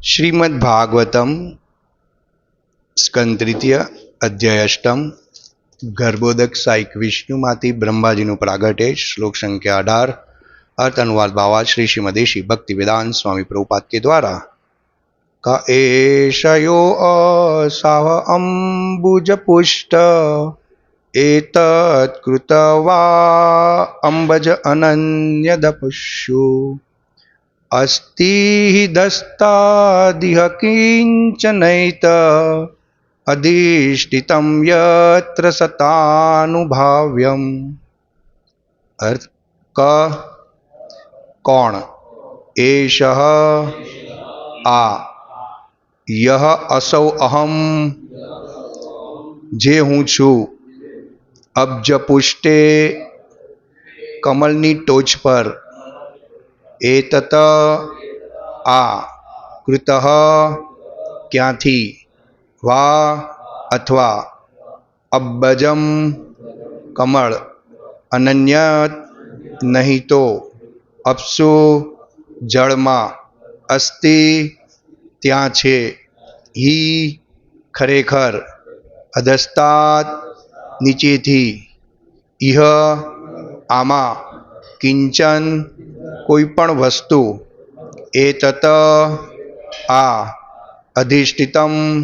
શ્રીમદ ભાગવતમ સ્કંદતૃતીય અધ્યાય અષ્ટમ ગર્ભોદક સાઈક વિષ્ણુમાંથી બ્રહ્માજીનું પ્રાગટ્ય શ્લોક સંખ્યા અઢાર અર્થ અનુવાદ બાવા શ્રી શ્રીમદેશી ભક્તિ વેદાંત સ્વામી પ્રભુપાદ કે દ્વારા ક એષયો અસાવ અંબુજ પુષ્ટ એતત કૃતવા અંબજ અનન્યદપુષુ अस्ति हि दस्तादिह किञ्चनैत अधिष्ठितं यत्र सतानुभाव्यम् अर्थ क कौन एष आ यह असौ અહમ જે હું છું અબ્જ પુષ્ટે કમલની ટોચ પર એતત આ કૃત ક્યાંથી વા અથવા અબ્બજમ કમળ અનન્ય નહીં તો અપ્સુ જળમાં અસ્તિ ત્યાં છે હી ખરેખર અધસ્તાત નીચેથી ઇહ આમાં કિંચન કોઈ પણ વસ્તુ, એ તત આ અધિષ્ઠિતમ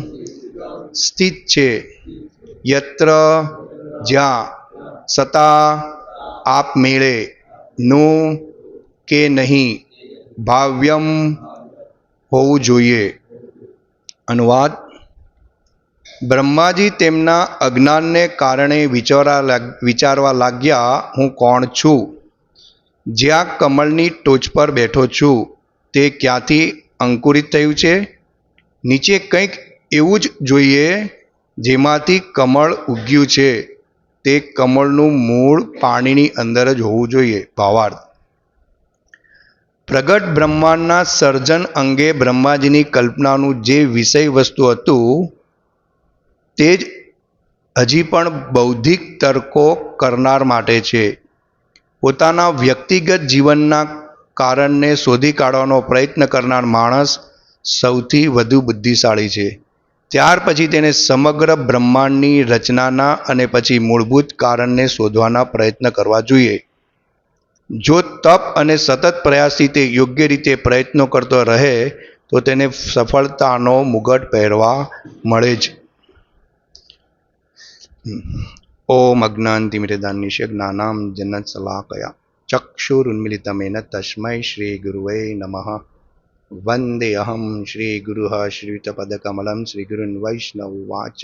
સ્થિત છે. યત્ર જ્યાં સતા આપમેળે નું કે નહીં ભાવ્યમ હોવું જોઈએ. અનુવાદ. બ્રહ્માજી તેમના અજ્ઞાનને કારણે વિચારા વિચારવા લાગ્યા, હું કોણ છું? જ્યાં કમળની ટોચ પર બેઠો છું, તે ક્યાંથી અંકુરિત થયું છે? નીચે કંઈક એવું જ જોઈએ, જેમાંથી કમળ ઉગ્યું છે. તે કમળનું મૂળ પાણીની અંદર જ હોવું જોઈએ, ભાવાર્થ. પ્રગટ બ્રહ્માંડના સર્જન અંગે બ્રહ્માજીની કલ્પનાનું જે વિષય વસ્તુ હતું, તે જ હજી પણ બૌદ્ધિક તર્કો કરનાર માટે છે. પોતાના વ્યક્તિગત જીવનના કારણને શોધી કાઢવાનો પ્રયત્ન કરનાર માણસ સૌથી વધુ બુદ્ધિશાળી છે. ત્યાર પછી તેને સમગ્ર બ્રહ્માંડની રચનાના અને પછી મૂળભૂત કારણને શોધવાના પ્રયત્ન કરવા જોઈએ. જો તપ અને સતત પ્રયાસથી તે યોગ્ય રીતે પ્રયત્નો કરતો રહે, તો તેને સફળતાનો મુગટ પહેરવા મળે જ. ઓમ અજ્ઞાનતિમિરદાનિશ જ્ઞાનામ જન્નત સલાકયા ચક્ષુરુન્મિલિતમેન તસ્મૈ શ્રી ગુરુવે નમઃ વંદે અહમ શ્રી ગુરુ શ્રીયુતપદકમલમ શ્રી ગુરુન વૈષ્ણવ વાચ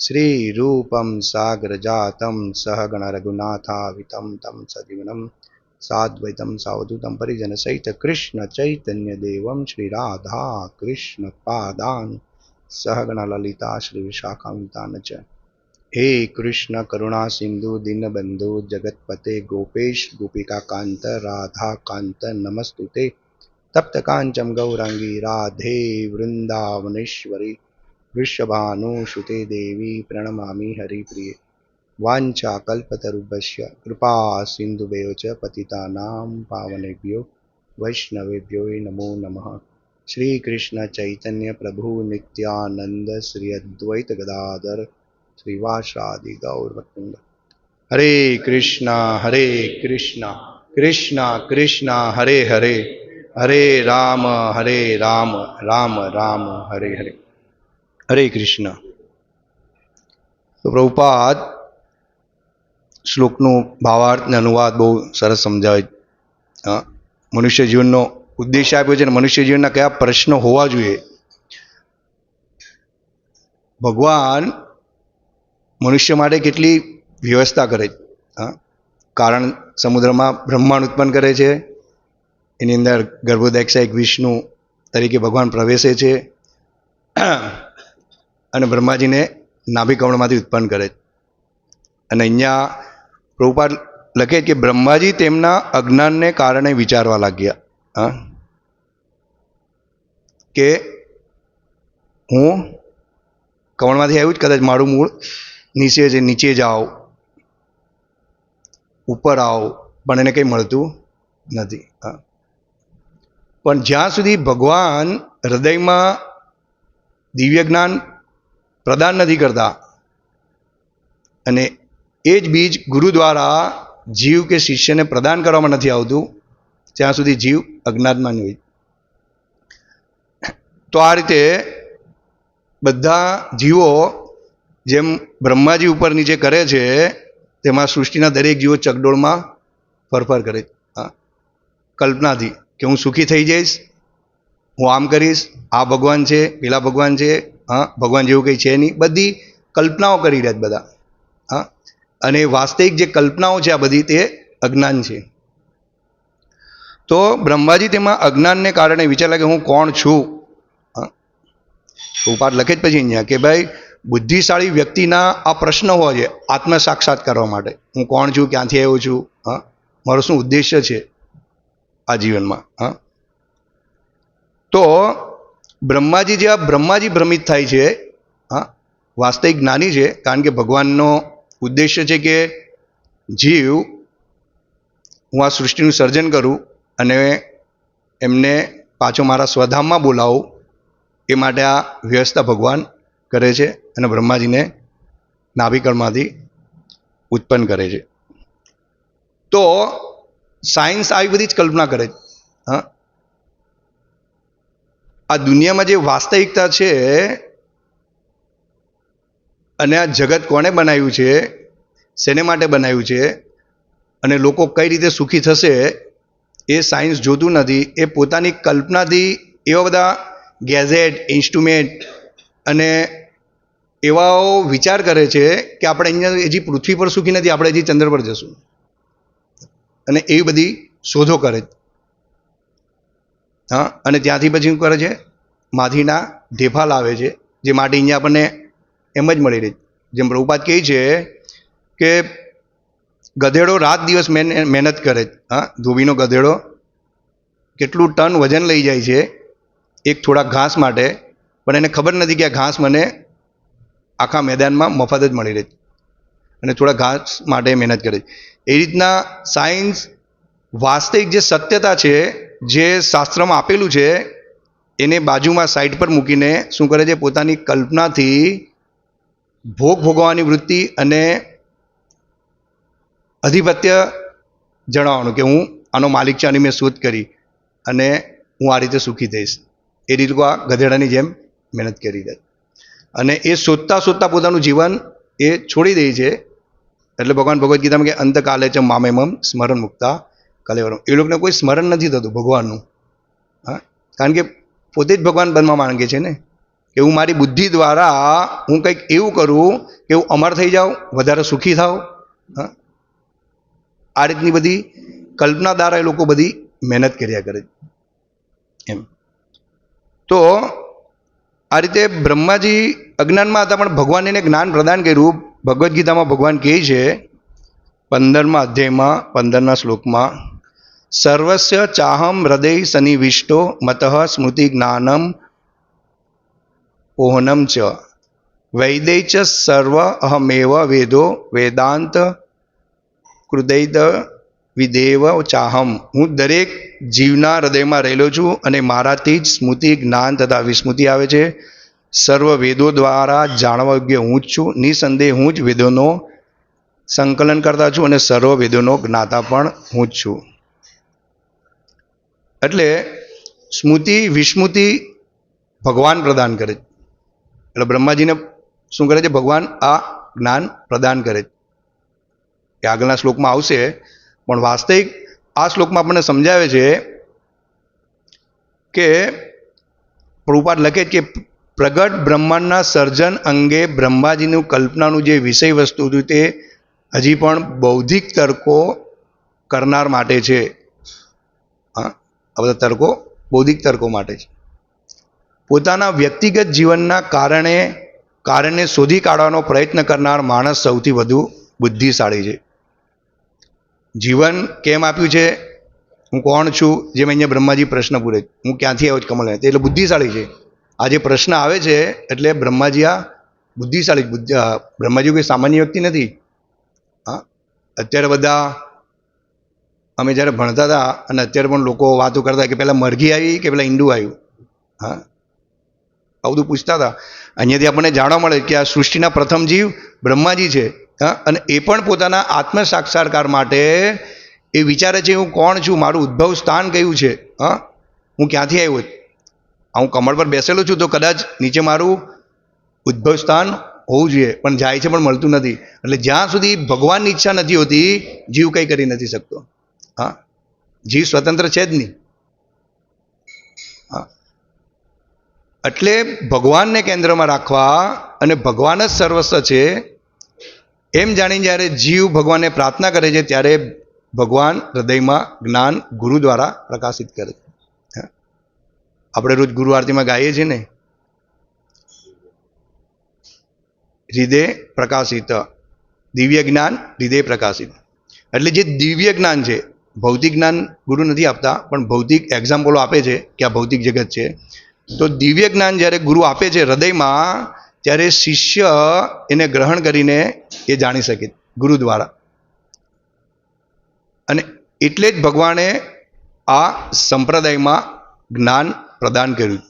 શ્રી રૂપમ સાગરજાતમ સહગણ રઘુનાથાવિતમ તમ સજીવનમ સાદ્વૈતમ સાવધૂતમ પરિજન સહિત કૃષ્ણ ચૈતન્ય દેવમ શ્રી રાધા કૃષ્ણ પાદાન સહગણ લલિતા શ્રી વિશાખામિતાન ચ હે કૃષ્ણ, કરુણા, સિંધુ, દીનબંધુ, જગતપતે, ગોપેશ ગોપિકા કાંત રાધા કાંત નમસ્તુતે. તપ્ત કાંચમ ગૌરાંગી, રાધે વૃંદાવનેશ્વરી. વૃષભાનુસુતે દેવી, પ્રણમામી હરિપ્રિય. વાંછા કલ્પતરુભ્ય, કૃપા સિંધુભ્યો ચ પતિતાનામ પાવનેભ્યો, વૈષ્ણવેભ્યો નમો નમઃ. શ્રી કૃષ્ણ ચૈતન્ય પ્રભુ નિત્યાનંદ, શ્રી અદ્વૈત ગદાધર શ્રીવાસાદિ ગૌરવૃંદ હરે કૃષ્ણ હરે કૃષ્ણ કૃષ્ણ કૃષ્ણ હરે હરે હરે રામ હરે રામ રામ રામ હરે હરે હરે કૃષ્ણ પ્રભુપાદ શ્લોકનું ભાવાર્થ ને અનુવાદ બહુ સરસ સમજાવે મનુષ્ય જીવનનો ઉદ્દેશ આપ્યો છે અને મનુષ્ય જીવનના કયા પ્રશ્નો હોવા જોઈએ? ભગવાન મનુષ્ય માટે કેટલી વ્યવસ્થા કરે હા? કારણ સમુદ્રમાં બ્રહ્માંડ ઉત્પન્ન કરે છે, એની અંદર ગર્ભોદક્ષાયક વિષ્ણુ તરીકે ભગવાન પ્રવેશે છે, અને બ્રહ્માજીને નાભી કમળમાંથી ઉત્પન્ન કરે અને અહીંયા પ્રભુપાદ લખે કે બ્રહ્માજી તેમના અજ્ઞાનને કારણે વિચારવા લાગ્યા, હા? કે હું કમળમાંથી આવ્યું જ કદાચ મારું મૂળ નીચે છે નીચે જાઓ, ઉપર આવો, પણ એને કંઈ મળતું નથી. હા. પણ જ્યાં સુધી ભગવાન હૃદયમાં દિવ્ય જ્ઞાન પ્રદાન નથી કરતા અને એ જ બીજ ગુરુ દ્વારા જીવ કે શિષ્યને પ્રદાન કરવામાં નથી આવતું, ત્યાં સુધી જીવ અજ્ઞાતમાં હોય. તો આ રીતે બધા જીવો જેમ બ્રહ્માજી ઉપર નીચે કરે છે, તેમાં સૃષ્ટિના દરેક જીવો ચકડોળમાં ફરફર કરે. હા. કલ્પનાથી કે હું સુખી થઈ જઈશ, હું આમ કરીશ, આ ભગવાન છે, પેલા ભગવાન છે, હા, ભગવાન જેવું કંઈ છે નહીં. બધી કલ્પનાઓ કરી રહ્યા બધા. હા. અને વાસ્તવિક જે કલ્પનાઓ છે આ બધી તે અજ્ઞાન છે. તો બ્રહ્માજી તેમાં અજ્ઞાનને કારણે વિચાર લાગે હું કોણ છું? હા. ઉપાઠ લખે જ પછી અહીંયા કે ભાઈ બુદ્ધિશાળી વ્યક્તિના આ પ્રશ્ન હોય છે આત્મ સાક્ષાત કરવા માટે. હું કોણ છું, ક્યાંથી આવ્યો છું, હા? મારો શું ઉદ્દેશ્ય છે આ જીવનમાં, હા? તો બ્રહ્માજી જેવા બ્રહ્માજી ભ્રમિત થાય છે, હા? વાસ્તવિક જ્ઞાની છે, કારણ કે ભગવાનનો ઉદ્દેશ્ય છે કે જીવ હું આ સૃષ્ટિનું સર્જન કરું અને એમને પાછો મારા સ્વધામમાં બોલાવું, એ માટે આ વ્યવસ્થા ભગવાન કરે છે. અને બ્રહ્માજીને નાભિકળમાંથી ઉત્પન્ન કરે છે. તો સાયન્સ આવી બધી જ કલ્પના કરે છે. હા. આ દુનિયામાં જે વાસ્તવિકતા છે અને આ જગત કોણે બનાવ્યું છે, શેને માટે બનાવ્યું છે, અને લોકો કઈ રીતે સુખી થશે, એ સાયન્સ જોતું નથી. એ પોતાની કલ્પનાથી એવા બધા ગેઝેટ, ઇન્સ્ટ્રુમેન્ટ અને એવાઓ વિચાર કરે છે કે આપણે અહીંયા હજી પૃથ્વી પર સુખી નથી, આપણે હજી ચંદ્ર પર જશું. અને એવી બધી શોધો કરે હા, અને ત્યાંથી પછી શું કરે છે? માથીના ઢેફા લાવે છે, જે માટી અહીંયા આપણને એમ જ મળી રહે જેમ પ્રભુપાદ કહે છે કે ગધેડો રાત દિવસ મહેન- મહેનત કરે. હા, ધોબીનો ગધેડો કેટલું ટન વજન લઈ જાય છે, એક થોડા ઘાસ માટે, પણ એને ખબર નથી કે આ ઘાસ મને આખા મેદાનમાં મફત જ મળી રહે અને થોડા ઘાસ માટે મહેનત કરે એ રીતના સાયન્સ વાસ્તવિક જે સત્યતા છે, જે શાસ્ત્રમાં આપેલું છે, એને બાજુમાં સાઈડ પર મૂકીને શું કરે છે? પોતાની કલ્પનાથી ભોગ ભોગવવાની વૃત્તિ અને અધિપત્ય જણાવવાનું કે હું આનો માલિક છે આની મેં શોધ કરી અને હું આ રીતે સુખી થઈશ. એ રીતે આ ગધેડાની જેમ મહેનત કરી દે અને એ શોધતા શોધતા પોતાનું જીવન એ છોડી દે છે. એટલે ભગવાન ભગવદ્ ગીતામાં કે અંતકાલે છે મામેમમ સ્મરણ મુક્તા કલેવરમ એ લોકોને કોઈ સ્મરણ નથી થતું ભગવાનનું. હા? કારણ કે પોતે જ ભગવાન બનવા માંગે છે ને? કે હું મારી બુદ્ધિ દ્વારા હું કંઈક એવું કરું કે હું અમર થઈ જાઉં, વધારે સુખી થાઉં. હા? આ રીતની બધી કલ્પના દ્વારા એ લોકો બધી મહેનત કર્યા કરે એમ. તો આ રીતે બ્રહ્માજી અજ્ઞાનમાં હતા, પણ ભગવાને એને જ્ઞાન પ્રદાન કર્યું. ભગવદ્ ગીતામાં ભગવાન કહે છે, પંદરમા અધ્યાયમાં, પંદરના શ્લોકમાં, સર્વસ્ય ચાહમ હૃદય સનિવિષ્ટો મત સ્મૃતિ જ્ઞાનમ ઓહનમ ચ. વૈદૈ ચ સર્વ અહમેવ વેદો વેદાંત કૃદૈદ વિદેવ ચાહમ. હું દરેક જીવના હૃદયમાં રહેલો છું અને મારાથી જ સ્મૃતિ, જ્ઞાન તથા વિસ્મૃતિ આવે છે. સર્વ વેદો દ્વારા જાણવા યોગ્ય હું જ છું. નિસંદેહ હું જ વેદોનો સંકલન કરતા છું અને સર્વ વેદોનો જ્ઞાતા પણ હું જ છું. એટલે સ્મૃતિ, વિસ્મૃતિ ભગવાન પ્રદાન કરે છે. એટલે બ્રહ્માજીને શું કરે છે? ભગવાન આ જ્ઞાન પ્રદાન કરે છે. આગળના શ્લોકમાં આવશે. પણ વાસ્તવિક આ શ્લોકમાં આપણને સમજાવે છે કે પ્રભુપાદ લખે કે પ્રગટ બ્રહ્માંડના સર્જન અંગે બ્રહ્માજીનું કલ્પનાનું જે વિષય વસ્તુ હતું તે હજી પણ બૌદ્ધિક તર્કો કરનાર માટે છે. આ બધા તર્કો બૌદ્ધિક તર્કો માટે છે. પોતાના વ્યક્તિગત જીવનના કારણે, કારણને શોધી કાઢવાનો પ્રયત્ન કરનાર માણસ સૌથી વધુ બુદ્ધિશાળી છે. જીવન કેમ આપ્યું છે? હું કોણ છું? જેમ અહીંયા બ્રહ્માજી પ્રશ્ન પૂરે હું ક્યાંથી આવ્યો છું કમલ એટલે બુદ્ધિશાળી છે. આ જે પ્રશ્ન આવે છે, એટલે બ્રહ્માજી આ બુદ્ધિશાળી બુદ્ધિ બ્રહ્માજી કોઈ સામાન્ય વ્યક્તિ નથી. હા? અત્યારે બધા અમે જ્યારે ભણતા હતા અને અત્યારે પણ લોકો વાતો કરતા કે પહેલાં મરઘી આવી કે પહેલાં ઈંડું આવ્યું? હા? આવું બધું પૂછતા હતા. અહીંયાથી આપણને જાણવા મળે કે આ સૃષ્ટિના પ્રથમ જીવ બ્રહ્માજી છે. અને એ પણ પોતાના આત્મ સાક્ષાત્કાર માટે એ વિચારે છે, હું કોણ છું? મારું ઉદ્ભવ સ્થાન કયું છે? હા, હું ક્યાંથી આવ્યો? હું કમળ પર બેસેલો છું, તો કદાચ નીચે મારું ઉદ્ભવ સ્થાન હોવું જોઈએ, પણ જાય છે, પણ મળતું નથી. એટલે જ્યાં સુધી ભગવાનની ઈચ્છા નથી હોતી, જીવ કંઈ કરી નથી શકતો. હા, જીવ સ્વતંત્ર છે જ નહીં. હા. એટલે ભગવાનને કેન્દ્રમાં રાખવા અને ભગવાન જ સર્વસ્વ છે એમ જાણીને જ્યારે જીવ ભગવાનને પ્રાર્થના કરે છે, ત્યારે ભગવાન હૃદયમાં જ્ઞાન ગુરુ દ્વારા પ્રકાશિત કરે છે. આપણે રોજ ગુરુ આરતીમાં ગાઈએ છીએ ને? હૃદય પ્રકાશિત, દિવ્ય જ્ઞાન હૃદય પ્રકાશિત. એટલે જે દિવ્ય જ્ઞાન છે, ભૌતિક જ્ઞાન ગુરુ નથી આપતા, પણ ભૌતિક એક્ઝામ્પલો આપે છે કે આ ભૌતિક જગત છે. તો દિવ્ય જ્ઞાન જ્યારે ગુરુ આપે છે હૃદયમાં ત્યારે શિષ્ય એને ગ્રહણ કરીને એ જાણી શકે ગુરુ દ્વારા. અને એટલે જ ભગવાને આ સંપ્રદાયમાં જ્ઞાન પ્રદાન કર્યું.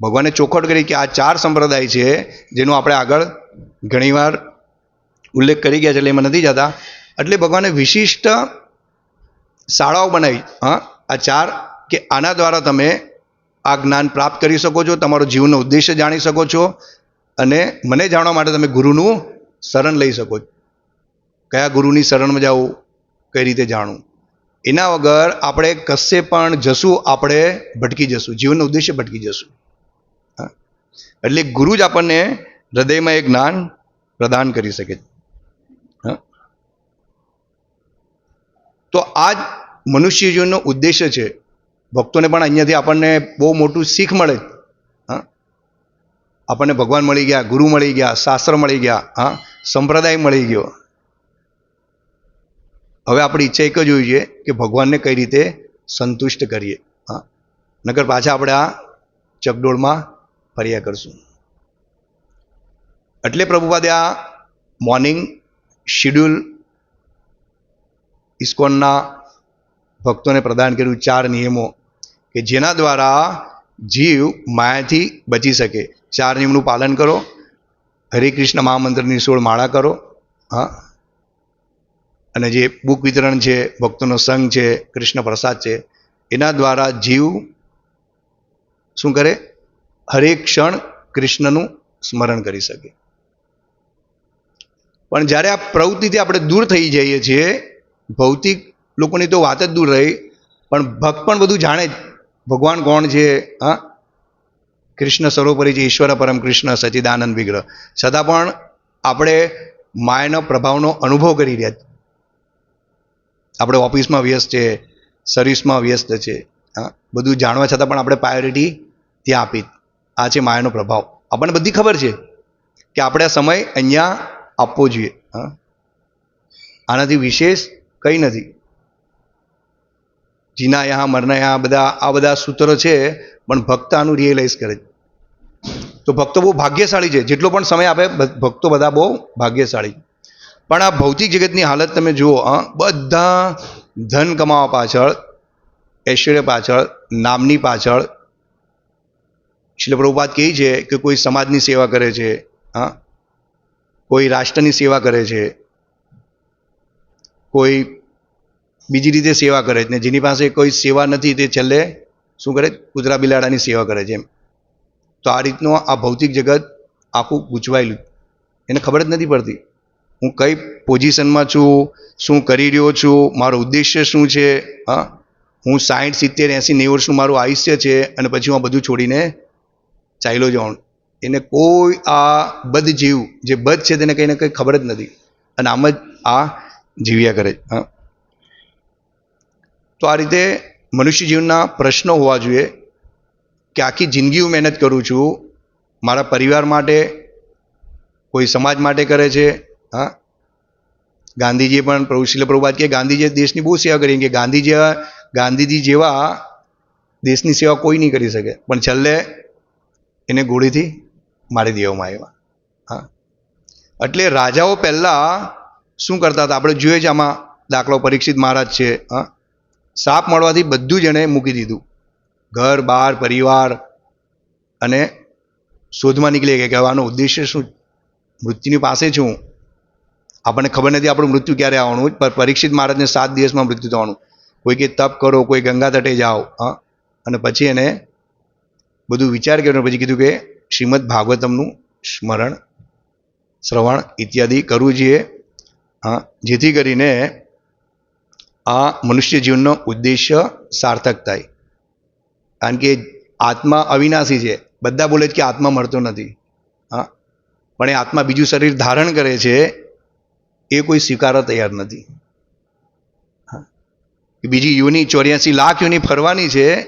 ભગવાને ચોખવટ કરી કે આ ચાર સંપ્રદાય છે, જેનો આપણે આગળ ઘણીવાર ઉલ્લેખ કરી ગયા છે, એટલે એમાં નથી જતા. એટલે ભગવાને વિશિષ્ટ શાળાઓ બનાવી, હા, આ ચાર કે આના દ્વારા તમે આ જ્ઞાન પ્રાપ્ત કરી શકો છો, તમારો જીવનનો ઉદ્દેશ્ય જાણી શકો છો અને મને જાણવા માટે તમે ગુરુનું શરણ લઈ શકો છો. કયા ગુરુની શરણમાં જવું કઈ રીતે જાણવું. એના વગર આપણે કશે પણ જશું, આપણે ભટકી જશું, જીવનનો ઉદ્દેશ્ય ભટકી જશું. એટલે ગુરુ જ આપણને હૃદયમાં એ જ્ઞાન પ્રદાન કરી શકે છે. તો આ જ મનુષ્ય જીવનનો ઉદ્દેશ્ય છે. ભક્તોને પણ અહીંયાથી આપણને બહુ મોટું શીખ મળે. હા? આપણને ભગવાન મળી ગયા, ગુરુ મળી ગયા, શાસ્ત્ર મળી ગયા, હા? સંપ્રદાય મળી ગયો. હવે આપણી ઈચ્છા એક જ હોવી જોઈએ કે ભગવાનને કઈ રીતે સંતુષ્ટ કરીએ, હા? નગર પાછા આપણે આ ચકડોળમાં ફર્યા કરશું. એટલે પ્રભુપાદે આ મોર્નિંગ શિડ્યુલ ઇસ્કોનના ભક્તોને પ્રદાન કર્યું, ચાર નિયમો. કે જેના દ્વારા જીવ માયાથી બચી શકે. ચાર નિયમનું પાલન કરો. હરે કૃષ્ણ મહામંત્રની સોળ માળા કરો. હા. અને જે બુક વિતરણ છે, ભક્તોનો સંઘ છે, કૃષ્ણ પ્રસાદ છે, એના દ્વારા જીવ શું કરે? હરેક ક્ષણ કૃષ્ણનું સ્મરણ કરી શકે. પણ જ્યારે આ પ્રવૃત્તિથી આપણે દૂર થઈ જઈએ છીએ, ભૌતિક લોકોની તો વાત જ દૂર રહી, પણ ભક્ત પણ બધું જાણે ભગવાન કોણ છે? હા? કૃષ્ણ સ્વરૂપરી છે ઈશ્વર, પરમ કૃષ્ણ, સચિદાનંદ વિગ્રહ. છતાં પણ આપણે માયાનો પ્રભાવનો અનુભવ કરી રહ્યા આપણે ઓફિસમાં વ્યસ્ત છે, સર્વિસમાં વ્યસ્ત છે, હા? બધું જાણવા છતાં પણ આપણે પ્રાયોરિટી ત્યાં આપી આ છે માયાનો પ્રભાવ. આપણને બધી ખબર છે કે આપણે આ સમય અહીંયા આપવો જોઈએ, હા? આનાથી વિશેષ કંઈ નથી. જીના યહાં, મરના યહાં બધા, આ બધા સૂત્રો છે, પણ ભક્ત આનું રિયલાઇઝ કરે તો ભક્તો બહુ ભાગ્યશાળી છે. જેટલો પણ સમય આપે ભક્તો બધા બહુ ભાગ્યશાળી પણ આ ભૌતિક જગતની હાલત તમે જુઓ બધા ધન કમાવા પાછળ, ઐશ્વર્ય પાછળ, નામની પાછળ એટલે પ્રભુપાદ કહે છે કે કોઈ સમાજની સેવા કરે છે, હા, કોઈ રાષ્ટ્રની સેવા કરે છે, કોઈ બીજી રીતે સેવા કરે છે ને જેની પાસે કોઈ સેવા નથી તે છેલ્લે શું કરે? કૂતરા બિલાડાની સેવા કરે છે એમ. તો આ રીતનું આ ભૌતિક જગત આખું ગૂંચવાયેલું એને ખબર જ નથી પડતી. હું કઈ પોઝિશનમાં છું? શું કરી રહ્યો છું? મારો ઉદ્દેશ્ય શું છે? હા? હું સાઠ સિત્તેર, એંસી, નેવું વર્ષનું મારું આયુષ્ય છે અને પછી હું આ બધું છોડીને ચાલ્યો જાઉં એને કોઈ આ બદ જીવ, જે બદ છે તેને કંઈને કંઈ ખબર જ નથી. અને આમ જ આ જીવ્યા કરે હા? તો આ રીતે મનુષ્ય જીવનના પ્રશ્નો હોવા જોઈએ કે આખી જિંદગી હું મહેનત કરું છું, મારા પરિવાર માટે, કોઈ સમાજ માટે કરે છે, હા? ગાંધીજીએ પણ પ્રભુ શીલ પ્રભુપાદ કે ગાંધીજીએ દેશની બહુ સેવા કરી, કે ગાંધીજી ગાંધીજી જેવા દેશની સેવા કોઈ નહીં કરી શકે. પણ છેલ્લે એને ગોળીથી મારી દેવામાં આવ્યા, હા? એટલે રાજાઓ પહેલાં શું કરતા હતા? આપણે જોઈએ છે આમાં દાખલો, પરીક્ષિત મહારાજ છે, હા? સાપ મળવાથી બધું જ એણે મૂકી દીધું. ઘર, બાર, પરિવાર અને શોધમાં નીકળી કે આનો ઉદ્દેશ્ય શું? મૃત્યુની પાસે છું. આપણને ખબર નથી આપણું મૃત્યુ ક્યારે આવવાનું, પણ પરીક્ષિત મહારાજને સાત દિવસમાં મૃત્યુ થવાનું. કોઈ કે તપ કરો, કોઈ ગંગા તટે જાઓ, હા? અને પછી એને બધું વિચાર કર્યો પછી કીધું કે શ્રીમદ ભાગવતમનું સ્મરણ, શ્રવણ ઇત્યાદિ કરવું જોઈએ, હા? જેથી કરીને આ મનુષ્ય જીવનનો ઉદ્દેશ્ય સાર્થક થાય. કારણ કે આત્મા અવિનાશી છે. બધા બોલે છે કે આત્મા મળતો નથી. હા? પણ એ આત્મા બીજું શરીર ધારણ કરે છે, એ કોઈ સ્વીકારવા તૈયાર નથી. હા. બીજી યુની ચોર્યાસી લાખ યુની ફરવાની છે,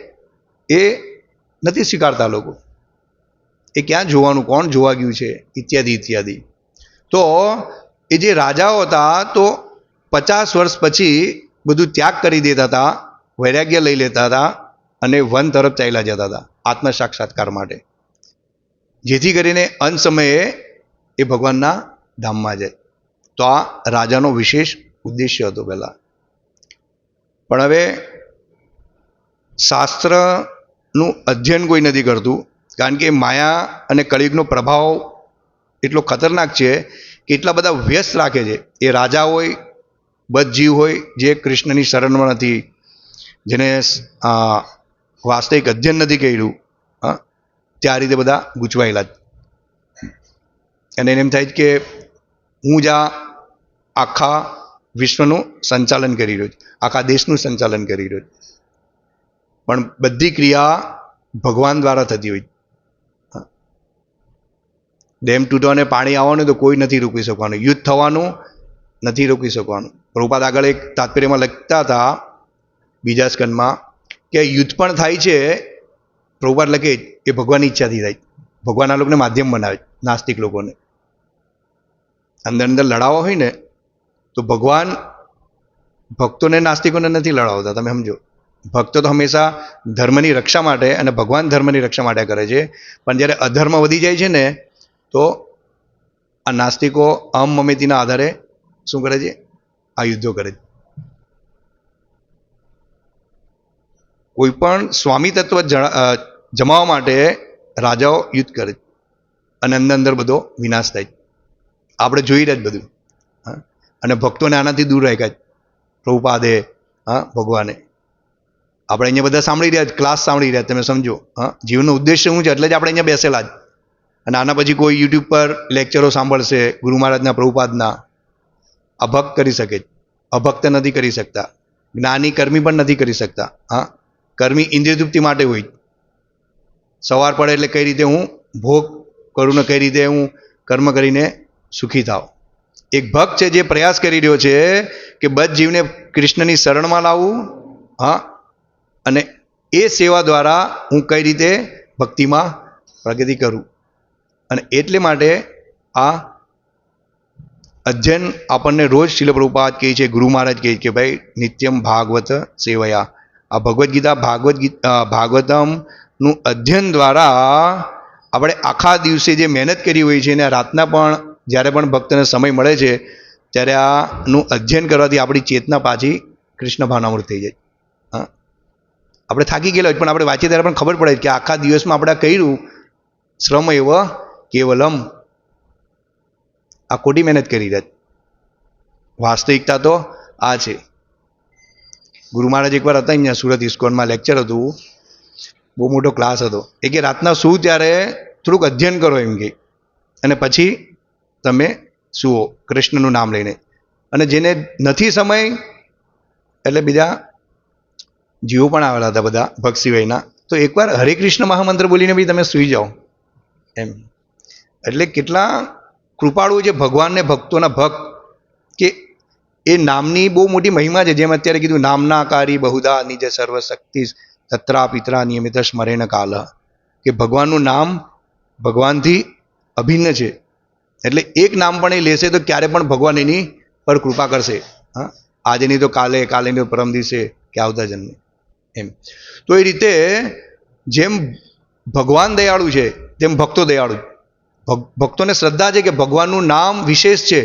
એ નથી સ્વીકારતા લોકો. એ ક્યાં જોવાનું, કોણ જોવા ગયું છે? ઇત્યાદિ ઇત્યાદિ. તો એ જે રાજાઓ હતા, તો પચાસ વર્ષ પછી બધું ત્યાગ કરી દેતા હતા, વૈરાગ્ય લઈ લેતા હતા અને વન તરફ ચાલ્યા જતા હતા આત્મ સાક્ષાત્કાર માટે. જેથી કરીને અંત સમયે એ ભગવાનના ધામમાં જાય. તો આ રાજાનો વિશેષ ઉદ્દેશ્ય હતો પહેલાં. પણ હવે શાસ્ત્રનું અધ્યયન કોઈ નથી કરતું, કારણ કે માયા અને કળિયુગનો પ્રભાવ એટલો ખતરનાક છે કે એટલા બધા વ્યસ્ત રાખે છે. એ રાજા હોય બધ જીવ હોય જે કૃષ્ણની શરણમાં નથી, જેને વાસ્તવિક અધ્યયન નથી કર્યું, હા, તે રીતે બધા ગૂંચવાયેલા અને એને એમ થાય કે હું જ આ આખા વિશ્વનું સંચાલન કરી રહ્યો છું, આખા દેશનું સંચાલન કરી રહ્યો છું. પણ બધી ક્રિયા ભગવાન દ્વારા થતી હોય. ડેમ તૂટવાને પાણી આવવાનું તો કોઈ નથી રોકી શકવાનું. યુદ્ધ થવાનું નથી રોકી શકવાનું. પ્રભુપાદ આગળ એક તાત્પર્યમાં લખતા હતા બીજા સ્કંદમાં કે યુદ્ધ પણ થાય છે. પ્રભુપાદ લખે એ ભગવાનની ઈચ્છાથી થાય. ભગવાન આ લોકોને માધ્યમ બનાવે નાસ્તિક લોકોને. અંદર અંદર લડાવો હોય ને, તો ભગવાન ભક્તોને નાસ્તિકોને નથી લડાવતા. તમે સમજો. ભક્તો તો હંમેશા ધર્મની રક્ષા માટે અને ભગવાન ધર્મની રક્ષા માટે કરે છે. પણ જ્યારે અધર્મ વધી જાય છે ને, તો આ નાસ્તિકો અહમ મમેતીના આધારે શું કરે છે? આ યુદ્ધો કરે છે. કોઈ પણ સ્વામી તત્વ જમાવવા માટે રાજાઓ યુદ્ધ કરે છે. અને અંદર અંદર બધો વિનાશ થાય છે. આપણે જોઈ રહ્યા જ બધું. અને ભક્તોને આનાથી દૂર રાખ્યા છે. પ્રભુપાદે, હા, ભગવાને. આપણે અહીંયા બધા સાંભળી રહ્યા ક્લાસ સાંભળી રહ્યા, તમે સમજો. હા? જીવનનો ઉદ્દેશ્ય શું છે? એટલે જ આપણે અહીંયા બેસેલા જ. અને આના પછી કોઈ યુટ્યુબ પર લેક્ચરો સાંભળશે, ગુરુ મહારાજના, પ્રભુપાદના અભક્ત કરી શકે અભક્ત નથી કરી શકતા. જ્ઞાની કર્મી પણ નથી કરી શકતા. હા? કર્મી ઇન્દ્રિય તૃપ્તિ માટે હોય સવાર પડે એટલે કઈ રીતે હું ભોગ કરું ને કઈ રીતે હું કર્મ કરીને સુખી થાવ એક ભક્ત છે જે પ્રયાસ કરી રહ્યો છે કે બધ જીવને કૃષ્ણની શરણમાં લાવવું હા? અને એ સેવા દ્વારા હું કઈ રીતે ભક્તિમાં પ્રગતિ કરું. અને એટલે માટે આ અધ્યયન આપણને રોજ શિલ પ્રભુપાદ કહે છે, ગુરુ મહારાજ કહે કે ભાઈ નિત્યમ ભાગવત સેવયા. આ ભગવદ્ ગીતા ભાગવત ગીતા ભાગવતમનું અધ્યયન દ્વારા આપણે આખા દિવસે જે મહેનત કરી હોય છે અને રાતના પણ જ્યારે પણ ભક્તને સમય મળે છે, ત્યારે આનું અધ્યયન કરવાથી આપણી ચેતના પાછી કૃષ્ણ ભાવનામૃત થઈ જાય. હા. આપણે થાકી ગયેલા હોય, પણ આપણે વાંચીએ ત્યારે પણ ખબર પડે કે આખા દિવસમાં આપણે કર્યું. શ્રમ એવ કેવલમ આ ખોટી મહેનત કરી રહ્યા વાસ્તવિકતા તો આ છે. ગુરુ મહારાજ એકવાર હતા અહીંયા સુરત ઇસ્કોનમાં લેક્ચર હતું. બહુ મોટો ક્લાસ હતો. એ કે રાતના શું ત્યારે થોડુંક અધ્યયન કરો એમ કે. અને પછી તમે સુઓ કૃષ્ણનું નામ લઈને. અને જેને નથી સમય, એટલે બીજા જીવો પણ આવેલા હતા બધા ભક્ત સિવાયના. તો એકવાર હરે કૃષ્ણ મહામંત્ર બોલીને બી તમે સૂઈ જાઓ. એમ. એટલે કેટલા કૃપાળુ જે ભગવાનને ભક્તોના ભક્ત કે એ નામની બહુ મોટી મહિમા છે. જેમ અત્યારે કીધું નામનાકારી બહુધા નિજ સર્વશક્તિ તત્રા પિત્રા નિયમિત સ્મરેણ કાલ. કે ભગવાનનું નામ ભગવાનથી અભિન્ન છે. એટલે એક નામ પણ એ લેશે તો ક્યારે પણ ભગવાન એની પર કૃપા કરશે. હા? આજે નહીં તો કાલે કાલે નહીં તો પરમ દિવસે કે આવતા જન્મે. એમ. તો એ રીતે જેમ ભગવાન દયાળુ છે, તેમ ભક્તો દયાળુ. ભક્તોને શ્રદ્ધા છે કે ભગવાનનું નામ વિશેષ છે.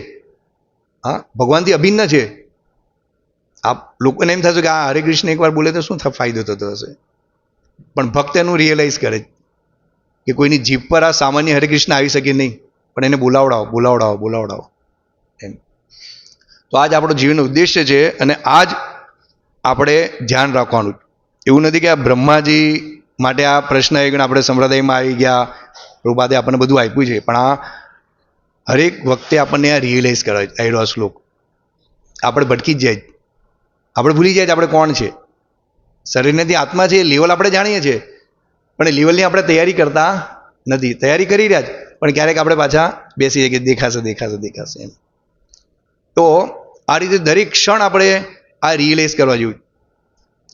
હા, ભગવાનથી અભિન્ન છે. આપ લોકોને એમ થશે કે આ હરે કૃષ્ણ એકવાર બોલે તો શું થાય ફાયદો થતો હશે? પણ ભક્ત એનું રિયલાઇઝ કરે કે કોઈની જીભ પર આ સામાન્ય હરે કૃષ્ણ આવી શકે નહીં, પણ એને બોલાવડાવો બોલાવડાવો બોલાવડાવો. એમ. તો આજ આપણો જીવનનો ઉદ્દેશ્ય છે અને આજ આપણે ધ્યાન રાખવાનું એવું નથી કે આ બ્રહ્માજી માટે આ પ્રશ્ન એક આપણે સંપ્રદાયમાં આવી ગયા રૂપાદે આપણને બધું આપ્યું છે. પણ આ હરેક વખતે આપણને આ રિયલાઇઝ કરાવે આવ્યો આ શ્લોક. આપણે ભટકી જ જાય આપણે ભૂલી જાય આપણે કોણ છે. શરીરનેથી આત્મા છે એ લેવલ આપણે જાણીએ છીએ. પણ એ લેવલની આપણે તૈયારી કરતા નથી. તૈયારી કરી રહ્યા જ પણ ક્યારેક આપણે પાછા બેસી જઈએ કે દેખાશે દેખાશે દેખાશે એમ. તો આ રીતે દરેક ક્ષણ આપણે આ રિયલાઇઝ કરવા જોઈએ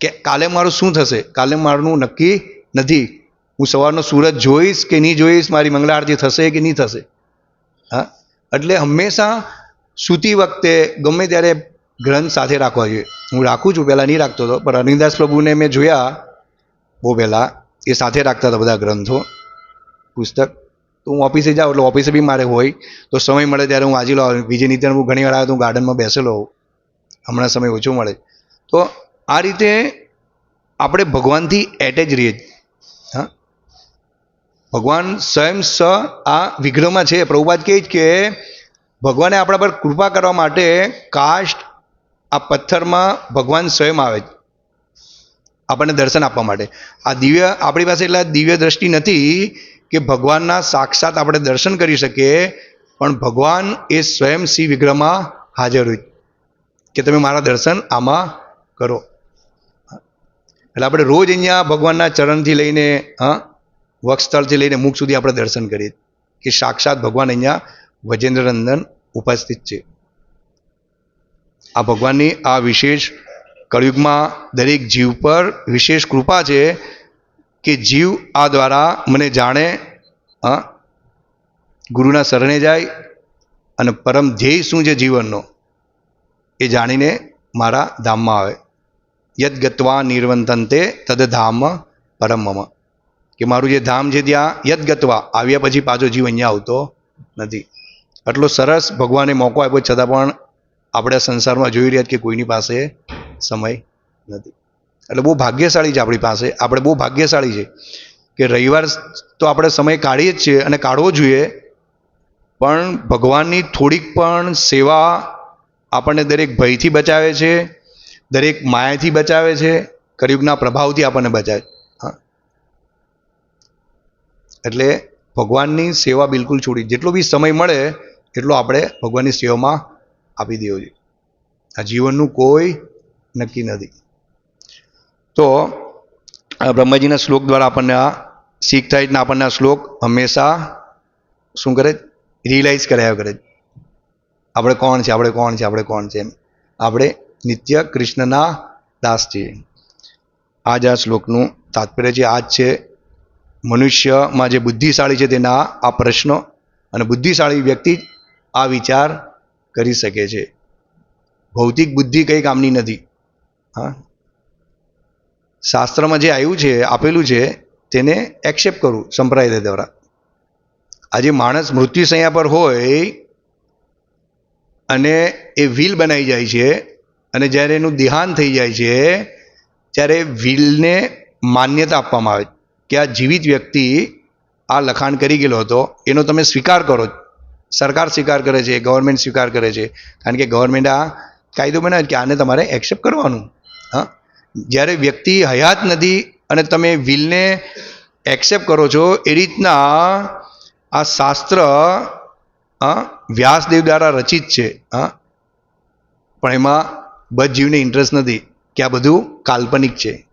કે કાલે મારું શું થશે? કાલે મારું નક્કી નથી. હું સવારનો સૂરજ જોઈશ કે નહીં જોઈશ, મારી મંગળા આરતી થશે કે નહીં થશે? હા? એટલે હંમેશા સૂતી વખતે ગમે ત્યારે ગ્રંથ સાથે રાખવા જોઈએ. હું રાખું છું, પહેલાં નહીં રાખતો હતો પણ અનિદાસ પ્રભુને મેં જોયા બહુ પહેલાં, એ સાથે રાખતા હતા બધા ગ્રંથો, પુસ્તક. તો હું ઓફિસે જાઉં એટલે ઓફિસે બી મારે હોય, તો સમય મળે ત્યારે હું વાંચી લઉં. બીજી નીતિ હું ઘણી વાર આવ્યો હું ગાર્ડનમાં બેસેલો હોઉં. હમણાં સમય ઓછો મળે. તો આ રીતે આપણે ભગવાનથી એટેચ રહીએ. ભગવાન સ્વયં સ આ વિગ્રહમાં છે. પ્રભુપાદ કહે કે ભગવાને આપણા પર કૃપા કરવા માટે કાષ્ટ આ પથ્થરમાં ભગવાન સ્વયં આવે આપણને દર્શન આપવા માટે. આ દિવ્ય, આપણી પાસે એટલા દિવ્ય દ્રષ્ટિ નથી કે ભગવાનના સાક્ષાત આપણે દર્શન કરી શકીએ, પણ ભગવાન એ સ્વયં સિંહ વિગ્રહમાં હાજર હોય કે તમે મારા દર્શન આમાં કરો. એટલે આપણે રોજ અહીંયા ભગવાનના ચરણથી લઈને, હા વક્ષસ્થળથી લઈને મુખ સુધી આપણે દર્શન કરીએ કે સાક્ષાત ભગવાન અહીંયા વજેન્દ્રનંદન ઉપસ્થિત છે. આ ભગવાનની આ વિશેષ કળયુગમાં દરેક જીવ પર વિશેષ કૃપા છે કે જીવ આ દ્વારા મને જાણે, હા, ગુરુના શરણે જાય અને પરમ ધ્યેય શું છે જીવનનો એ જાણીને મારા ધામમાં આવે. યદ ગત્વા નિર્વંતંતે તદ ધામ પરમ મમ કે મારું જે ધામ છે ત્યાં યદગતવા આવ્યા પછી પાછો જીવ અહીંયા આવતો નથી. આટલો સરસ ભગવાને મોકો આપ્યો છતાં પણ આપણે સંસારમાં જોઈ રહ્યા કે કોઈની પાસે સમય નથી. એટલે બહુ ભાગ્યશાળી છે આપણી પાસે. આપણે બહુ ભાગ્યશાળી છે કે રવિવાર તો આપણે સમય કાઢીએ જ છીએ અને કાઢવો જોઈએ. પણ ભગવાનની થોડીક પણ સેવા આપણને દરેક ભયથી બચાવે છે, દરેક માયાથી બચાવે છે, કળિયુગના પ્રભાવથી આપણને બચાવે હા એટલે ભગવાનની સેવા બિલકુલ છોડી, જેટલો બી સમય મળે, એટલો આપણે ભગવાનની સેવામાં આપી દેવો જોઈએ. આ જીવનનું કોઈ નક્કી નથી. તો આ બ્રહ્માજીના શ્લોક દ્વારા આપણને આ શીખ થાય ને આપણને આ શ્લોક હંમેશા શું કરે? રિયલાઇઝ કરાયા કરે. આપણે કોણ છે? આપણે કોણ છે? આપણે કોણ છે? એમ. આપણે નિત્ય કૃષ્ણના દાસ છીએ. આ જ આ શ્લોકનું તાત્પર્ય છે આ જ છે મનુષ્યમાં જે બુદ્ધિશાળી છે તેના આ પ્રશ્નો અને બુદ્ધિશાળી વ્યક્તિ જ આ વિચાર કરી શકે છે. ભૌતિક બુદ્ધિ કંઈ કામની નથી. હા? શાસ્ત્રમાં જે આવ્યું છે, આપેલું છે, તેને એક્સેપ્ટ કરવું સંપ્રદાય દ્વારા. આજે માણસ મૃત્યુસંયા પર હોય અને એ વ્હીલ બનાવી જાય છે અને જ્યારે એનું દેહાંત થઈ જાય છે, ત્યારે વ્હીલને માન્યતા આપવામાં આવે. કે આ જીવિત વ્યક્તિ આ લખાણ કરી ગયેલો હતો, એનો તમે સ્વીકાર કરો. સરકાર સ્વીકાર કરે છે ગવર્મેન્ટ સ્વીકાર કરે છે. કારણ કે ગવર્મેન્ટ આ કાયદો બનાવે કે આને તમારે એક્સેપ્ટ કરવાનું. હા? જ્યારે વ્યક્તિ હયાત નથી અને તમે વિલને એક્સેપ્ટ કરો છો, એ રીતના આ શાસ્ત્ર, હા, વ્યાસદેવ દ્વારા રચિત છે. હા? પણ એમાં બધ જીવને ઇન્ટરેસ્ટ નથી કે આ બધું કાલ્પનિક છે.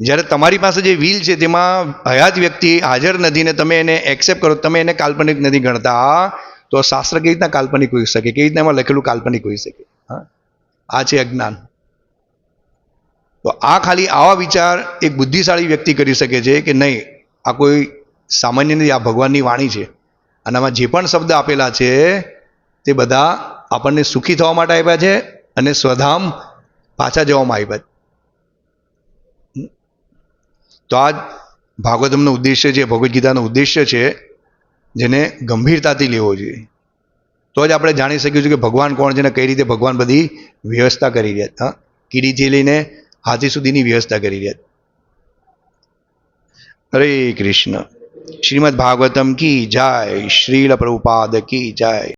જ્યારે તમારી પાસે જે વિલ છે, તેમાં હયાત વ્યક્તિ હાજર નથી ને તમે એને એક્સેપ્ટ કરો, તમે એને કાલ્પનિક નથી ગણતા. તો શાસ્ત્ર કેવી રીતના કાલ્પનિક હોઈ શકે? કેવી રીતના એમાં લખેલું કાલ્પનિક હોઈ શકે? હા? આ છે અજ્ઞાન. તો આ ખાલી આવા વિચાર એક બુદ્ધિશાળી વ્યક્તિ કરી શકે છે કે નહીં, આ કોઈ સામાન્ય નથી, આ ભગવાનની વાણી છે. અને આમાં જે પણ શબ્દ આપેલા છે, તે બધા આપણને સુખી થવા માટે આપ્યા છે અને સ્વધામ પાછા જવામાં આવ્યા છે. તો આ જ ભાગવતમનો ઉદ્દેશ્ય છે ભગવદ્ ગીતાનો ઉદ્દેશ્ય છે, જેને ગંભીરતાથી લેવો જોઈએ. તો જ આપણે જાણી શકીશું કે ભગવાન કોણ છે અને કઈ રીતે ભગવાન બધી વ્યવસ્થા કરી રહ્યા હા? કીડીથી લઈને હાથી સુધીની વ્યવસ્થા કરી રહ્યા હરે કૃષ્ણ. શ્રીમદ ભાગવતમ કી જય, શ્રીલ પ્રભુપાદ કી જય.